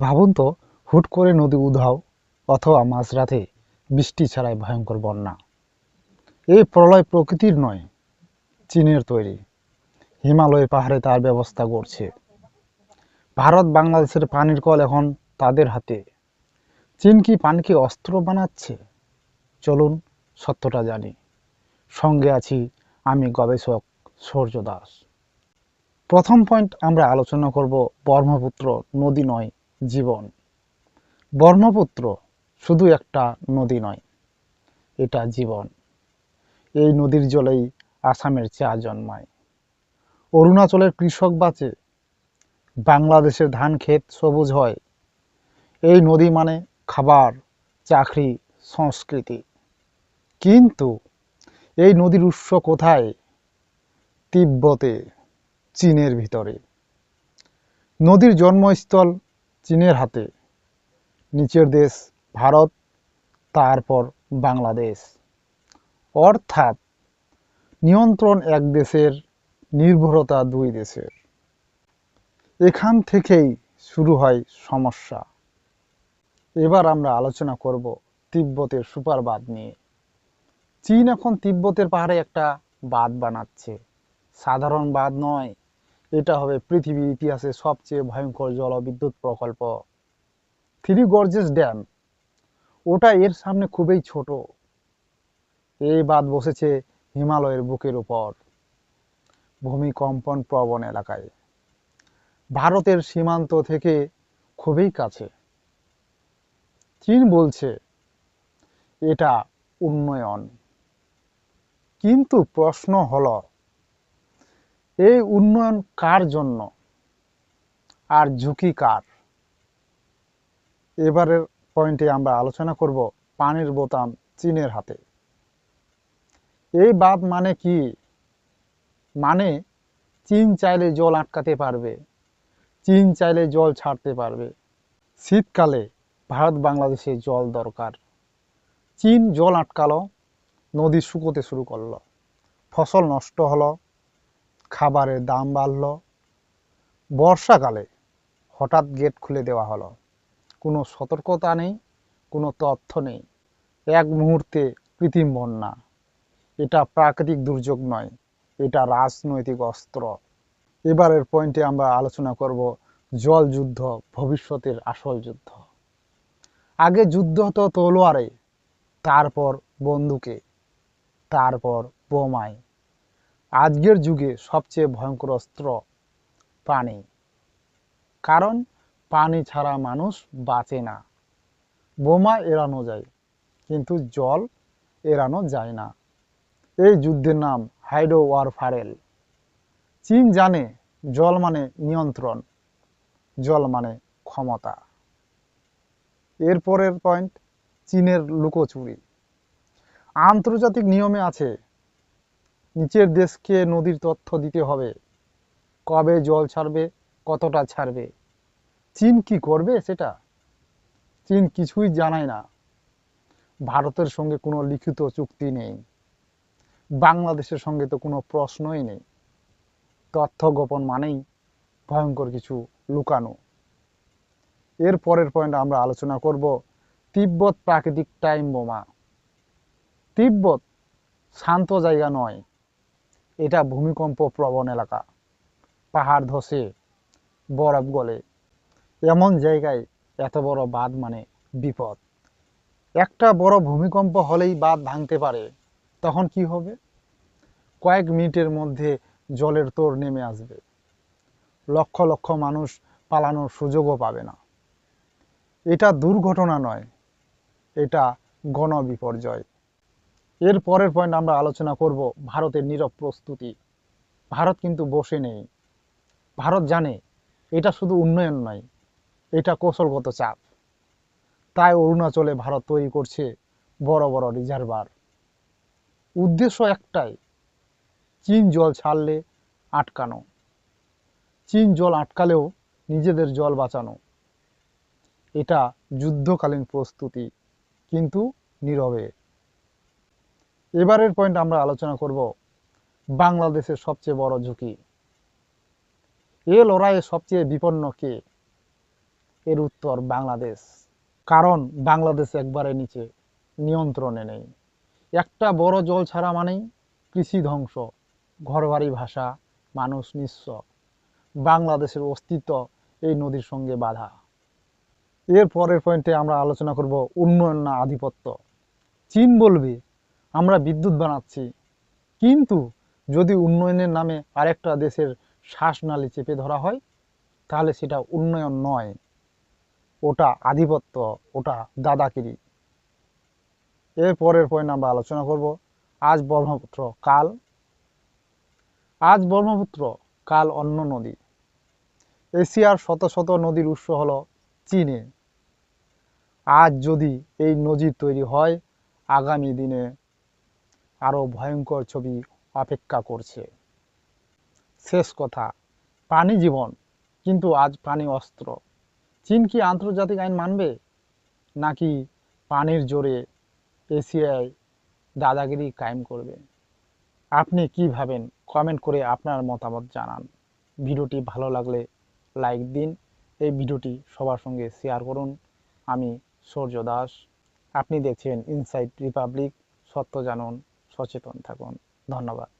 ভাবুন তো, হুট করে নদী উধাও অথবা মাঝরাতে বৃষ্টি ছাড়াই ভয়ঙ্কর বন্যা। এই প্রলয় প্রকৃতির নয়, চীনের তৈরি। হিমালয় পাহাড়ে তার ব্যবস্থা করছে। ভারত বাংলাদেশের পানির কল এখন তাদের হাতে। চীন কি পানিকে অস্ত্র বানাচ্ছে? চলুন সত্যটা জানি। সঙ্গে আছি আমি গবেষক সূর্য দাস। প্রথম পয়েন্ট আমরা আলোচনা করব ব্রহ্মপুত্র নদী নয় জীবন। ব্রহ্মপুত্র শুধু একটা নদী নয়, এটা জীবন। এই নদীর জলেই আসামের চা জন্মায়। অরুণাচলের কৃষক বাঁচে, বাংলাদেশের ধান ক্ষেত সবুজ হয়। এই নদী মানে খাবার, চাকরি, সংস্কৃতি। কিন্তু এই নদীর উৎস কোথায়? তিব্বতে, চীনের ভিতরে। নদীর জন্মস্থল চীনের হাতে। নিচের দেশ ভারত, তারপর বাংলাদেশ। অর্থাৎ নিয়ন্ত্রণ এক দেশের, নির্ভরতা দুই দেশের। এখান থেকেই শুরু হয় সমস্যা। এবার আমরা আলোচনা করব তিব্বতের সুপার বাঁধ নিয়ে। চীন এখন তিব্বতের পাহাড়ে একটা বাঁধ বানাচ্ছে। সাধারণ বাঁধ নয় এটা হবে পৃথিবীর ইতিহাসে সবচেয়ে ভয়ঙ্কর জলবিদ্যুৎ প্রকল্প। থ্রি গর্জেস ড্যাম ওটা এর সামনে খুবই ছোট। এই বাঁধ বসেছে হিমালয়ের বুকের উপর, ভূমিকম্পন প্রবণ এলাকায়। ভারতের সীমান্ত থেকে খুবই কাছে। চীন বলছে, এটা উন্নয়ন। কিন্তু প্রশ্ন হলো এই উন্নয়ন কার জন্য? আর ঝুঁকি কার? এবারের পয়েন্টে আমরা আলোচনা করব পানির বোতাম চীনের হাতে। এই বাদ মানে কি? মানে চীন চাইলে জল আটকাতে পারবে, চীন চাইলে জল ছাড়তে পারবে। শীতকালে ভারত বাংলাদেশে জল দরকার। চীন জল আটকালো, নদী শুকোতে শুরু করল, ফসল নষ্ট হলো খাবারের দাম বাড়লো। বর্ষাকালে হঠাৎ গেট খুলে দেওয়া হলো। কোনো সতর্কতা নেই, কোনো তথ্য নেই। এক মুহূর্তে কৃত্রিম বন্যা। এটা প্রাকৃতিক দুর্যোগ নয়, এটা রাজনৈতিক অস্ত্র। এবারের পয়েন্টে আমরা আলোচনা করব জল যুদ্ধ, ভবিষ্যতের আসল যুদ্ধ। আগে যুদ্ধ হতো তলোয়ারে, তারপর বন্দুকে, তারপর বোমায়। আজকের যুগে সবচেয়ে ভয়ঙ্কর অস্ত্র পানি। কারণ পানি ছাড়া মানুষ বাঁচে না। বোমা এড়ানো যায়, কিন্তু জল এড়ানো যায় না। এই যুদ্ধের নাম হাইড্রো ওয়ারফারেল। চীন জানে জল মানে নিয়ন্ত্রণ, জল মানে ক্ষমতা। এরপরের পয়েন্ট, চীনের লুকোচুরি। আন্তর্জাতিক নিয়মে আছে নিচের দেশকে নদীর তথ্য দিতে হবে। কবে জল ছাড়বে, কতটা ছাড়বে? চীন কি করবে সেটা? চীন কিছুই জানায় না। ভারতের সঙ্গে কোনো লিখিত চুক্তি নেই। বাংলাদেশের সঙ্গে তো কোনো প্রশ্নই নেই। তথ্য গোপন মানেই ভয়ঙ্কর কিছু লুকানো। এর পরের পয়েন্ট আমরা আলোচনা করব তিব্বত প্রাকৃতিক টাইম বোমা। তিব্বত শান্ত জায়গা নয়। এটা ভূমিকম্প প্রবণ এলাকা। পাহাড় ধসে, বরফ গলে। এমন জায়গায় এত বড় বাঁধ মানে বিপদ। একটা বড় ভূমিকম্প হলেই বাঁধ ভাঙতে পারে। তখন কি হবে? কয়েক মিনিটের মধ্যে জলের তোর নেমে আসবে। লক্ষ লক্ষ মানুষ পালানোর সুযোগও পাবে না। এটা দুর্ঘটনা নয়, এটা গণবিপর্যয়। এর পরের পয়েন্ট আমরা আলোচনা করব ভারতের নীরব প্রস্তুতি। ভারত কিন্তু বসে নেই। ভারত জানে এটা শুধু উন্নয়ন নয়, এটা কৌশলগত চাপ। তাই অরুণাচলে ভারত তৈরি করছে বড় বড় রিজার্ভার উদ্দেশ্য একটাই, চীন জল ছাড়লে আটকানো। চীন জল আটকালেও নিজেদের জল বাঁচানো। এটা যুদ্ধকালীন প্রস্তুতি, কিন্তু নীরবে। এবারের পয়েন্ট আমরা আলোচনা করব বাংলাদেশের সবচেয়ে বড় ঝুঁকি। এ লড়াইয়ে সবচেয়ে বিপন্ন কে? এর উত্তর বাংলাদেশ। কারণ বাংলাদেশ একবারে নিচে, নিয়ন্ত্রণে নেই। একটা বড় জল ছাড়া মানেই কৃষি ধ্বংস, ঘরবাড়ি ভাষা মানুষ নিঃস্ব। বাংলাদেশের অস্তিত্ব এই নদীর সঙ্গে বাধা। এর পরের পয়েন্টে আমরা আলোচনা করব উন্নয়ন না আধিপত্য। চীন বলবে আমরা বিদ্যুৎ বানাচ্ছি। কিন্তু যদি উন্নয়নের নামে আরেকটা দেশের শ্বাসনালী চেপে ধরা হয়, তাহলে সেটা উন্নয়ন নয়। ওটা আধিপত্য, ওটা দাদাগিরি। এর পরের পয়েন্ট আমরা আলোচনা করব। আজ ব্রহ্মপুত্র, কাল। আজ ব্রহ্মপুত্র, কাল অন্য নদী। এশিয়ার শত শত নদীর উৎস হল চীনে। আজ যদি এই নজির তৈরি হয়, আগামী দিনে আরও ভয়ঙ্কর ছবি অপেক্ষা করছে। শেষ কথা পানি জীবন। কিন্তু আজ পানি অস্ত্র। চীন কি আন্তর্জাতিক আইন মানবে? নাকি পানির জোরে এশিয়ায় দাদাগিরি কায়েম করবে? আপনি কি ভাবেন? কমেন্ট করে আপনার মতামত জানান। ভিডিওটি ভালো লাগলে লাইক দিন। এই ভিডিওটি সবার সঙ্গে শেয়ার করুন। আমি সূর্য দাস। আপনি দেখছেন ইনসাইট রিপাবলিক। সত্য জানুন। সচেতন থাকুন। ধন্যবাদ।